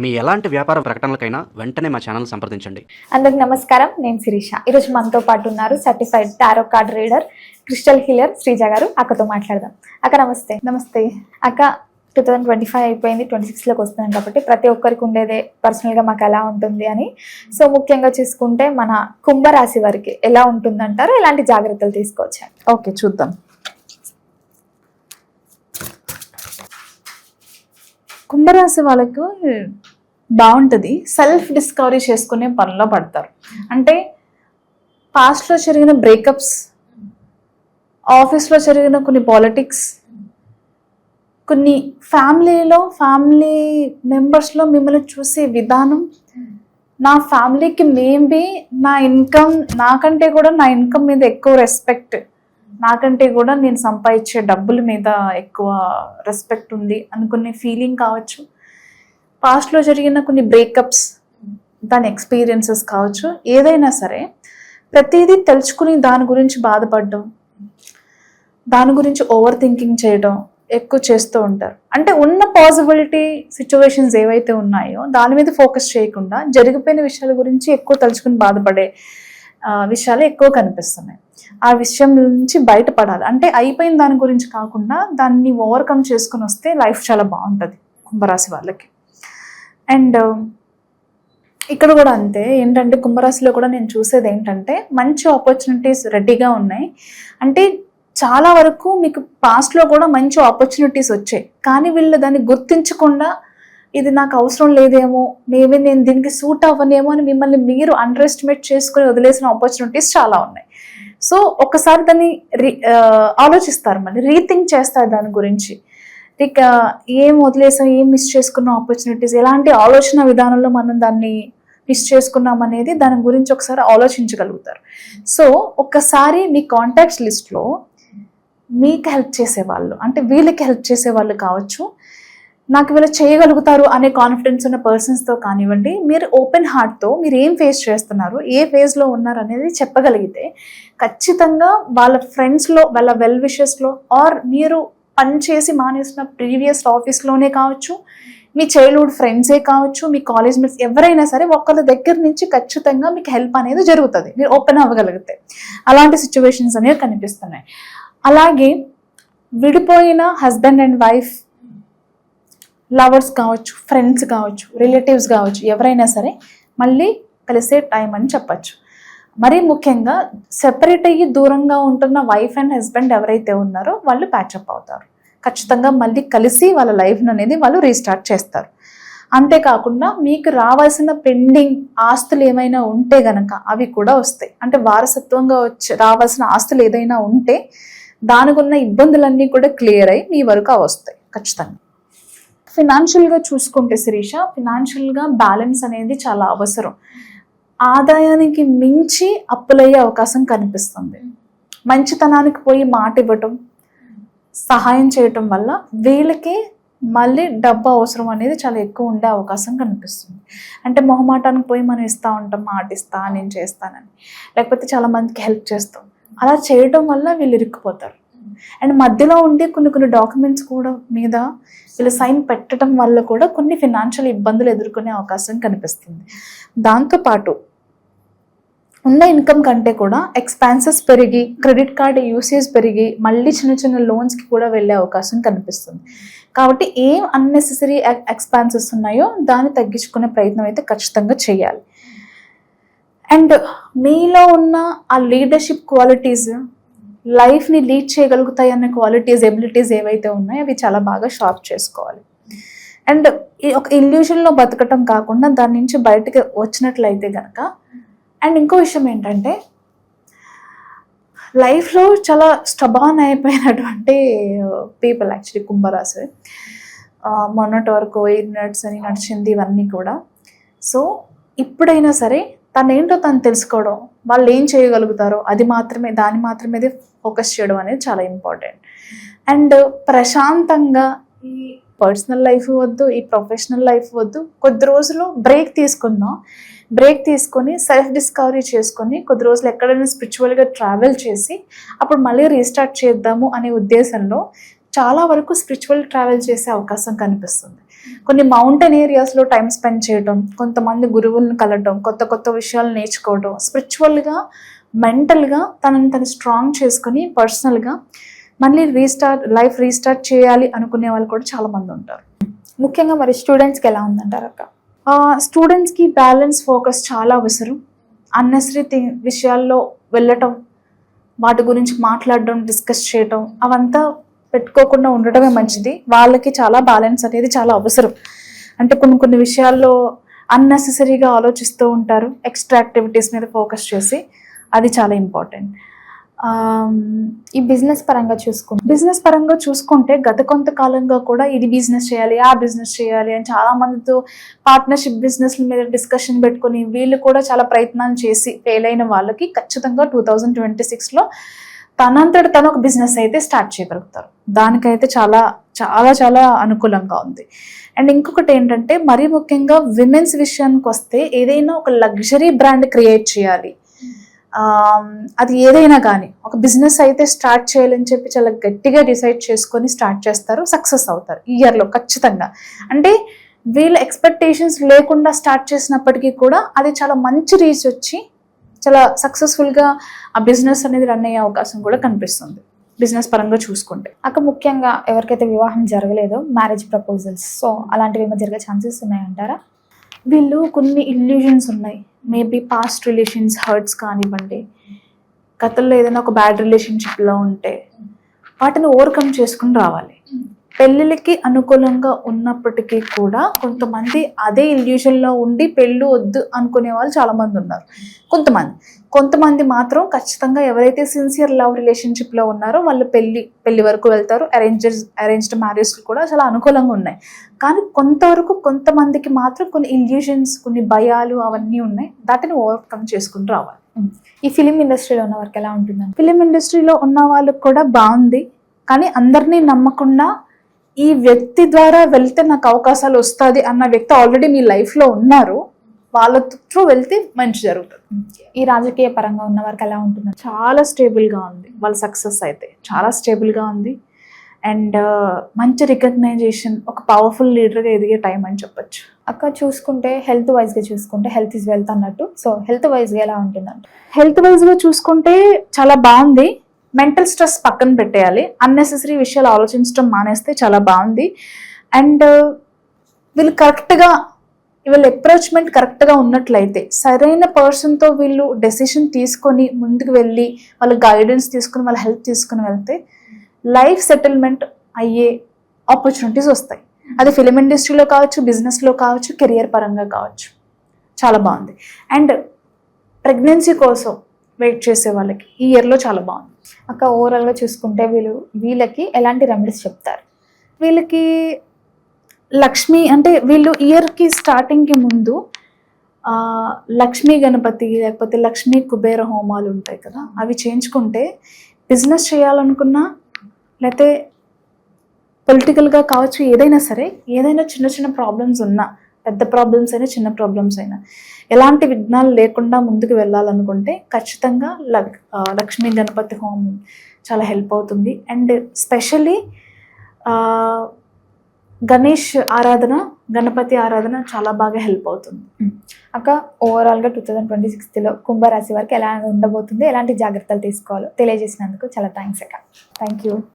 మీ ఎలాంటి వ్యాపార ప్రకటనలకైనా వెంటనే మా ఛానల్ సంప్రదించండి. అందరికి నమస్కారం నేను శిరీష. ఈరోజు మనతో పాటు ఉన్నారు certified tarot card reader crystal healer Sreeja గారు. అక్కతో మాట్లాడదాం. అక్క నమస్తే. నమస్తే. అక్క టూ థౌజండ్ ట్వంటీ ఫైవ్ అయిపోయింది ట్వంటీ సిక్స్లోకి వస్తున్నాం కాబట్టి ప్రతి ఒక్కరికి ఉండేదే పర్సనల్గా మాకు ఎలా ఉంటుంది అని. సో ముఖ్యంగా చూసుకుంటే మన కుంభరాశి వారికి ఎలా ఉంటుందంటారు ఎలాంటి జాగ్రత్తలు తీసుకోవచ్చు? ఓకే చూద్దాం. కుంభరాశి వాళ్ళకు బాగుంటుంది. సెల్ఫ్ డిస్కవరీ చేసుకునే పనిలో పడతారు. అంటే పాస్ట్లో జరిగిన బ్రేకప్స్ ఆఫీస్లో జరిగిన కొన్ని పాలిటిక్స్ కొన్ని ఫ్యామిలీలో ఫ్యామిలీ మెంబర్స్లో మిమ్మల్ని చూసే విధానం నా ఫ్యామిలీకి మేబీ నా ఇన్కమ్ నాకంటే కూడా నా ఇన్కమ్ మీద ఎక్కువ రెస్పెక్ట్ నాకంటే కూడా నేను సంపాదించే డబ్బుల మీద ఎక్కువ రెస్పెక్ట్ ఉంది అనుకునే ఫీలింగ్ కావచ్చు. పాస్ట్లో జరిగిన కొన్ని బ్రేకప్స్ దాని ఎక్స్పీరియన్సెస్ కావచ్చు. ఏదైనా సరే ప్రతిదీ తెలుసుకుని దాని గురించి బాధపడడం దాని గురించి ఓవర్ థింకింగ్ చేయడం ఎక్కువ చేస్తూ ఉంటారు. అంటే ఉన్న పాసిబిలిటీ సిచ్యువేషన్స్ ఏవైతే ఉన్నాయో దాని మీద ఫోకస్ చేయకుండా జరిగిపోయిన విషయాల గురించి ఎక్కువ తలుచుకుని బాధపడే విషయాలు ఎక్కువ కనిపిస్తున్నాయి. ఆ విషయం నుంచి బయటపడాలి. అంటే అయిపోయిన దాని గురించి కాకుండా దాన్ని ఓవర్కమ్ చేసుకుని వస్తే లైఫ్ చాలా బాగుంటుంది కుంభరాశి వాళ్ళకి. అండ్ ఇక్కడ కూడా అంతే. ఏంటంటే కుంభరాశిలో కూడా నేను చూసేది ఏంటంటే మంచి ఆపర్చునిటీస్ రెడీగా ఉన్నాయి. అంటే చాలా వరకు మీకు పాస్ట్లో కూడా మంచి ఆపర్చునిటీస్ వచ్చాయి. కానీ వీళ్ళు దాన్ని గుర్తించకుండా ఇది నాకు అవసరం లేదేమో మేబీ నేను దీనికి సూట్ అవ్వనేమో అని మిమ్మల్ని మీరు అండర్ ఎస్టిమేట్ చేసుకుని వదిలేసిన ఆపర్చునిటీస్ చాలా ఉన్నాయి. సో ఒకసారి దాన్ని రీ ఆలోచిస్తారు మళ్ళీ రీథింక్ చేస్తారు దాని గురించి. ఇక ఏం వదిలేసాం ఏం మిస్ చేసుకున్న ఆపర్చునిటీస్ ఎలాంటి ఆలోచన విధానంలో మనం దాన్ని మిస్ చేసుకున్నాం అనేది దాని గురించి ఒకసారి ఆలోచించగలుగుతారు. సో ఒకసారి మీ కాంటాక్ట్స్ లిస్ట్లో మీకు హెల్ప్ చేసేవాళ్ళు అంటే వీళ్ళకి హెల్ప్ చేసేవాళ్ళు కావచ్చు నాకు వీళ్ళు చేయగలుగుతారు అనే కాన్ఫిడెన్స్ ఉన్న పర్సన్స్తో కానివ్వండి మీరు ఓపెన్ హార్ట్తో మీరు ఏం ఫేస్ చేస్తున్నారు ఏ ఫేజ్లో ఉన్నారు అనేది చెప్పగలిగితే ఖచ్చితంగా వాళ్ళ ఫ్రెండ్స్లో వాళ్ళ వెల్ విషెస్లో ఆర్ మీరు పనిచేసి మానేసిన ప్రీవియస్ ఆఫీస్లోనే కావచ్చు మీ చైల్డ్హుడ్ ఫ్రెండ్సే కావచ్చు మీ కాలేజ్ మేట్స్ ఎవరైనా సరే ఒకళ్ళ దగ్గర నుంచి ఖచ్చితంగా మీకు హెల్ప్ అనేది జరుగుతుంది. మీరు ఓపెన్ అవ్వగలిగితే అలాంటి సిచ్యువేషన్స్ అనేవి కనిపిస్తున్నాయి. అలాగే విడిపోయిన హస్బెండ్ అండ్ వైఫ్ లవర్స్ కావచ్చు ఫ్రెండ్స్ కావచ్చు రిలేటివ్స్ కావచ్చు ఎవరైనా సరే మళ్ళీ కలిసే టైం అని చెప్పచ్చు. మరీ ముఖ్యంగా సెపరేట్ అయ్యి దూరంగా ఉంటున్న వైఫ్ అండ్ హస్బెండ్ ఎవరైతే ఉన్నారో వాళ్ళు ప్యాచప్ అవుతారు. ఖచ్చితంగా మళ్ళీ కలిసి వాళ్ళ లైఫ్ని అనేది వాళ్ళు రీస్టార్ట్ చేస్తారు. అంతేకాకుండా మీకు రావాల్సిన పెండింగ్ ఆస్తులు ఏమైనా ఉంటే గనక అవి కూడా వస్తాయి. అంటే వారసత్వంగా వచ్చి రావాల్సిన ఆస్తులు ఏదైనా ఉంటే దానికి ఉన్న ఇబ్బందులన్నీ కూడా క్లియర్ అయ్యి మీ వరకు వస్తాయి ఖచ్చితంగా. ఫినాన్షియల్గా చూసుకుంటే శిరీష ఫినాన్షియల్గా బ్యాలెన్స్ అనేది చాలా అవసరం. ఆదాయానికి మించి అప్పులయ్యే అవకాశం కనిపిస్తుంది. మంచితనానికి పోయి మాట ఇవ్వటం సహాయం చేయటం వల్ల వీళ్ళకి మళ్ళీ డబ్బు అవసరం అనేది చాలా ఎక్కువ ఉండే అవకాశం కనిపిస్తుంది. అంటే మొహమాటానికి పోయి మనం ఇస్తూ ఉంటాం మాట ఇస్తా నేను చేస్తానని. లేకపోతే చాలా మందికి హెల్ప్ చేస్తాం. అలా చేయడం వల్ల వీళ్ళు ఇరుక్కుపోతారు. అండ్ మధ్యలో ఉండే కొన్ని కొన్ని డాక్యుమెంట్స్ కూడా మీద వీళ్ళు సైన్ పెట్టడం వల్ల కూడా కొన్ని ఫినాన్షియల్ ఇబ్బందులు ఎదుర్కొనే అవకాశం కనిపిస్తుంది. దాంతోపాటు ఉన్న ఇన్కమ్ కంటే కూడా ఎక్స్పాన్సెస్ పెరిగి క్రెడిట్ కార్డ్ యూసేజ్ పెరిగి మళ్ళీ చిన్న చిన్న లోన్స్కి కూడా వెళ్ళే అవకాశం కనిపిస్తుంది. కాబట్టి ఏం అన్నెసెసరీ ఎక్స్పాన్సెస్ ఉన్నాయో దాన్ని తగ్గించుకునే ప్రయత్నం అయితే ఖచ్చితంగా చేయాలి. అండ్ మీలో ఉన్న ఆ లీడర్షిప్ క్వాలిటీస్ లైఫ్ని లీడ్ చేయగలుగుతాయి అనే క్వాలిటీస్ ఎబిలిటీస్ ఏవైతే ఉన్నాయో అవి చాలా బాగా షార్ప్ చేసుకోవాలి. అండ్ ఈ ఒక ఇల్యూషన్లో బతకటం కాకుండా దాని నుంచి బయటకు వచ్చినట్లయితే కనుక అండ్ ఇంకో విషయం ఏంటంటే లైఫ్లో చాలా స్టబాన్ అయిపోయినటువంటి పీపుల్ యాక్చువల్లీ కుంభరాశి. మొన్నటి వరకు ఎయిట్ నట్స్ అని నడిచింది ఇవన్నీ కూడా. సో ఇప్పుడైనా సరే తను ఏంటో తను తెలుసుకోవడం వాళ్ళు ఏం చేయగలుగుతారో అది మాత్రమే దాని మాత్రమే ఫోకస్ చేయడం అనేది చాలా ఇంపార్టెంట్ అండ్ ప్రశాంతంగా ఈ పర్సనల్ లైఫ్ వద్దు ఈ ప్రొఫెషనల్ లైఫ్ వద్దు కొద్ది రోజులు బ్రేక్ తీసుకుందాం. బ్రేక్ తీసుకొని సెల్ఫ్ డిస్కవరీ చేసుకొని కొద్ది రోజులు ఎక్కడైనా స్పిరిచువల్గా ట్రావెల్ చేసి అప్పుడు మళ్ళీ రీస్టార్ట్ చేద్దాము అనే ఉద్దేశంలో చాలా వరకు స్పిరిచువల్ ట్రావెల్ చేసే అవకాశం కనిపిస్తుంది. కొన్ని మౌంటైన్ ఏరియాస్లో టైం స్పెండ్ చేయడం కొంతమంది గురువులను కలవడం కొత్త కొత్త విషయాలు నేర్చుకోవడం స్పిరిచువల్గా మెంటల్గా తనని తను స్ట్రాంగ్ చేసుకొని పర్సనల్గా మళ్ళీ రీస్టార్ట్ లైఫ్ రీస్టార్ట్ చేయాలి అనుకునే వాళ్ళు కూడా చాలా మంది ఉంటారు. ముఖ్యంగా మరి స్టూడెంట్స్కి ఎలా ఉందంటారు అక్క? స్టూడెంట్స్కి బ్యాలెన్స్ ఫోకస్ చాలా అవసరం. అన్నెసరీ థింగ్ విషయాల్లో వెళ్ళటం వాటి గురించి మాట్లాడడం డిస్కస్ చేయటం అవంతా పెట్టుకోకుండా ఉండటమే మంచిది. వాళ్ళకి చాలా బ్యాలెన్స్ అనేది చాలా అవసరం. అంటే కొన్ని కొన్ని విషయాల్లో అన్నెసెసరీగా ఆలోచిస్తూ ఉంటారు. ఎక్స్ట్రా యాక్టివిటీస్ మీద ఫోకస్ చేసి అది చాలా ఇంపార్టెంట్ ఈ బిజినెస్ పరంగా చూసుకుంటే బిజినెస్ పరంగా చూసుకుంటే గత కొంతకాలంగా కూడా ఇది బిజినెస్ చేయాలి ఆ బిజినెస్ చేయాలి అని చాలా మందితో పార్ట్నర్షిప్ బిజినెస్ మీద డిస్కషన్ పెట్టుకొని వీళ్ళు కూడా చాలా ప్రయత్నాలు చేసి ఫెయిల్ అయిన వాళ్ళకి ఖచ్చితంగా టూ థౌజండ్ ట్వంటీ సిక్స్లో తనంతట తను ఒక బిజినెస్ అయితే స్టార్ట్ చేయగలుగుతారు. దానికైతే చాలా చాలా చాలా అనుకూలంగా ఉంది. అండ్ ఇంకొకటి ఏంటంటే మరీ ముఖ్యంగా విమెన్స్ విషయానికి వస్తే ఏదైనా ఒక లగ్జరీ బ్రాండ్ క్రియేట్ చేయాలి. అది ఏదైనా కానీ ఒక బిజినెస్ అయితే స్టార్ట్ చేయాలని చెప్పి చాలా గట్టిగా డిసైడ్ చేసుకొని స్టార్ట్ చేస్తారు సక్సెస్ అవుతారు ఈ ఇయర్లో ఖచ్చితంగా. అంటే వీళ్ళ ఎక్స్పెక్టేషన్స్ లేకుండా స్టార్ట్ చేసినప్పటికీ కూడా అది చాలా మంచి రీచ్ వచ్చి చాలా సక్సెస్ఫుల్గా ఆ బిజినెస్ అనేది రన్ అయ్యే అవకాశం కూడా కనిపిస్తుంది బిజినెస్ పరంగా చూసుకుంటే. అక్క ముఖ్యంగా ఎవరికైతే వివాహం జరగలేదో మ్యారేజ్ ప్రపోజల్స్ సో అలాంటివి ఏమో జరిగే ఛాన్సెస్ ఉన్నాయంటారా? వీళ్ళు కొన్ని ఇల్యూజన్స్ ఉన్నాయి. మేబీ పాస్ట్ రిలేషన్స్ హర్ట్స్ కానివ్వండి గతంలో ఏదైనా ఒక బ్యాడ్ రిలేషన్షిప్లో ఉంటే వాటిని ఓవర్కమ్ చేసుకుని రావాలి. పెళ్ళిళ్ళకి అనుకూలంగా ఉన్నప్పటికీ కూడా కొంతమంది అదే ఇల్యూషన్లో ఉండి పెళ్ళి వద్దు అనుకునే వాళ్ళు చాలా మంది ఉన్నారు. కొంతమంది. కొంతమంది మాత్రం ఖచ్చితంగా ఎవరైతే సిన్సియర్ లవ్ రిలేషన్షిప్లో ఉన్నారో వాళ్ళు పెళ్ళి పెళ్ళి వరకు వెళ్తారు. అరేంజెస్ అరేంజ్డ్ మ్యారేజ్ కూడా చాలా అనుకూలంగా ఉన్నాయి. కానీ కొంతవరకు కొంతమందికి మాత్రం కొన్ని ఇల్యూషన్స్ కొన్ని భయాలు అవన్నీ ఉన్నాయి. వాటిని ఓవర్కమ్ చేసుకుని రావాలి. ఈ ఫిలిం ఇండస్ట్రీలో ఉన్న వరకు ఎలా ఉంటుందండి? ఫిలిం ఇండస్ట్రీలో ఉన్న వాళ్ళకి కూడా బాగుంది. కానీ అందరినీ నమ్మకుండా ఈ వ్యక్తి ద్వారా వెళ్తే నాకు అవకాశాలు వస్తుంది అన్న వ్యక్తి ఆల్రెడీ మీ లైఫ్లో ఉన్నారు. వాళ్ళ త్రూ వెళ్తే మంచి జరుగుతుంది. ఈ రాజకీయ పరంగా ఉన్న వరకు ఎలా ఉంటుందండి చాలా స్టేబుల్గా ఉంది. వాళ్ళ సక్సెస్ అయితే చాలా స్టేబుల్గా ఉంది. అండ్ మంచి రికగ్నైజేషన్ ఒక పవర్ఫుల్ లీడర్గా ఎదిగే టైం అని చెప్పొచ్చు. అక్క చూసుకుంటే హెల్త్ వైజ్గా చూసుకుంటే హెల్త్ ఇస్ వెల్త్ అన్నట్టు. సో హెల్త్ వైజ్గా ఎలా ఉంటుందండి హెల్త్ వైజ్గా చూసుకుంటే చాలా బాగుంది. మెంటల్ స్ట్రెస్ పక్కన పెట్టేయాలి. అన్నెసెసరీ విషయాలు ఆలోచించడం మానేస్తే చాలా బాగుంది. అండ్ uh, వీళ్ళు కరెక్ట్గా వీళ్ళ అప్రోచ్మెంట్ కరెక్ట్గా ఉన్నట్లయితే సరైన పర్సన్తో వీళ్ళు డెసిషన్ తీసుకొని ముందుకు వెళ్ళి వాళ్ళ గైడెన్స్ తీసుకుని వాళ్ళ హెల్ప్ తీసుకుని వెళ్తే లైఫ్ సెటిల్మెంట్ అయ్యే ఆపర్చునిటీస్ వస్తాయి. అది ఫిలిం ఇండస్ట్రీలో కావచ్చు బిజినెస్లో కావచ్చు కెరియర్ పరంగా కావచ్చు. చాలా బాగుంది. అండ్ ప్రెగ్నెన్సీ కోసం వెయిట్ చేసే వాళ్ళకి. ఈ ఇయర్లో చాలా బాగుంది. అక్క ఓవరాల్గా చూసుకుంటే వీళ్ళు వీళ్ళకి ఎలాంటి రెమెడీస్ చెప్తారు? వీళ్ళకి లక్ష్మి అంటే వీళ్ళు ఇయర్కి స్టార్టింగ్కి ముందు లక్ష్మీ గణపతి లేకపోతే లక్ష్మీ కుబేర హోమాలు ఉంటాయి కదా అవి చేయించుకుంటే బిజినెస్ చేయాలనుకున్నా లేకపోతే పొలిటికల్గా కావచ్చు ఏదైనా సరే ఏదైనా చిన్న చిన్న ప్రాబ్లమ్స్ ఉన్నా పెద్ద ప్రాబ్లమ్స్ అయినా చిన్న ప్రాబ్లమ్స్ అయినా. ఎలాంటి విఘ్నాలు లేకుండా ముందుకు వెళ్ళాలనుకుంటే ఖచ్చితంగా లక్ లక్ష్మీ గణపతి హోమం చాలా హెల్ప్ అవుతుంది. అండ్ స్పెషల్లీ గణేష్ ఆరాధన గణపతి ఆరాధన చాలా బాగా హెల్ప్ అవుతుంది. అక్క ఓవరాల్గా టూ థౌజండ్ ట్వంటీ సిక్స్త్లో కుంభరాశి వరకు ఎలా ఉండబోతుంది? ఎలాంటి జాగ్రత్తలు తీసుకోవాలో తెలియజేసినందుకు చాలా థ్యాంక్స్ అక్క. Thank you